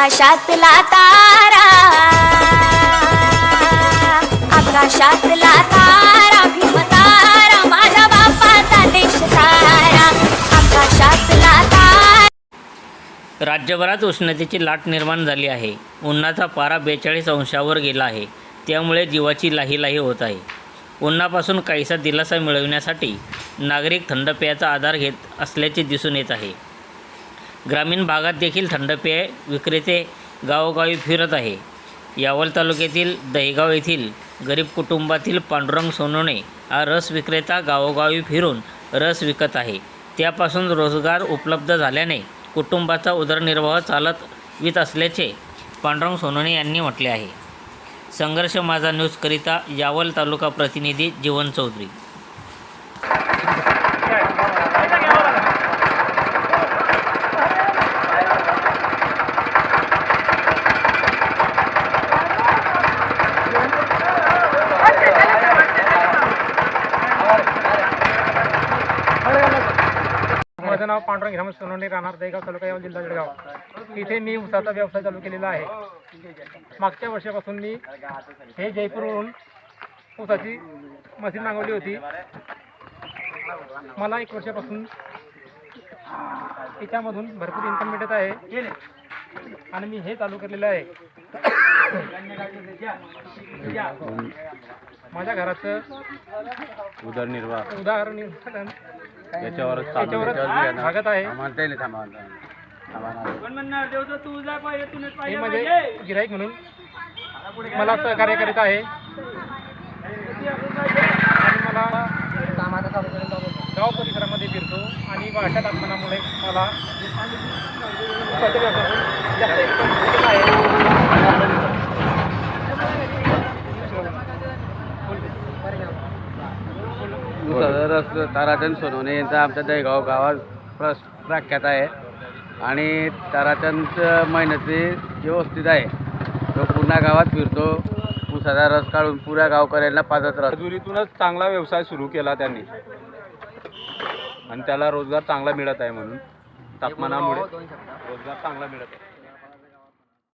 आकाशातला तारा. आकाशातला तारा भीमतारा माझ्या बापाचा देश सारा. आकाशातला तारा. राज्यभरात उष्णतेची लाट निर्माण झाली आहे. उन्हाचा पारा बेचाळीस अंशावर गेला आहे. त्यामुळे जीवाची लाही लाही होत आहे. उन्हापासून काहीसा दिलासा मिळविण्यासाठी नागरिक थंड पेयाचा आधार घेत असल्याचे दिसून येत आहे. ग्रामीण भागात देखील थंड पेय विक्रेते गावोगावी फिरत आहे. यावल तालुक्यातील दहेगाव येथील गरीब कुटुंबातील पांडुरंग सोनवणे हा रस विक्रेता गावोगावी फिरून रस विकत आहे. त्यापासून रोजगार उपलब्ध झाल्याने कुटुंबाचा उदरनिर्वाह चालत वित असल्याचे पांडुरंग सोनवणे यांनी म्हटले आहे. संघर्ष माझा न्यूजकरिता यावल तालुका प्रतिनिधी जीवन चौधरी माझं नाव पांडुरंग हिरामण सोनवणे राहणार दहेगाव तालुका यावल जिल्हा जळगाव. इथे मी उसाचा व्यवसाय चालू केलेला आहे. मागच्या वर्षापासून मी हे जयपूरवरून ऊसाची मशीन मागवली होती. मला एक वर्षापासून त्याच्यामधून भरपूर इन्कम मिळत आहे. आणि मी हे चालू केलेलं आहे. माझ्या घराचं उदरनिर्वाह उदाहरण याच्यावरच याच्यावरच. भागत आहे. हे माझे गिराईक म्हणून मला सहकार्य करीत आहे आणि मला गाव परिसरामध्ये फिरतो आणि वाढत्या तापमानामुळे मला जास्त आहे. ताराचंद सोनवणे यांचा आमच्या दहीगाव गावात प्रस प्रख्यात आहे. आणि ताराचंद मेहनती व्यवस्थित आहे तो पुन्हा गावात फिरतो. उसाचा रस काढून पुऱ्या गावकऱ्यांना पाजत राहतो. मजुरीतूनच चांगला व्यवसाय सुरू केला त्यांनी. आणि त्याला रोजगार चांगला मिळत आहे म्हणून तापमानामुळे रोजगार चांगला मिळत आहे.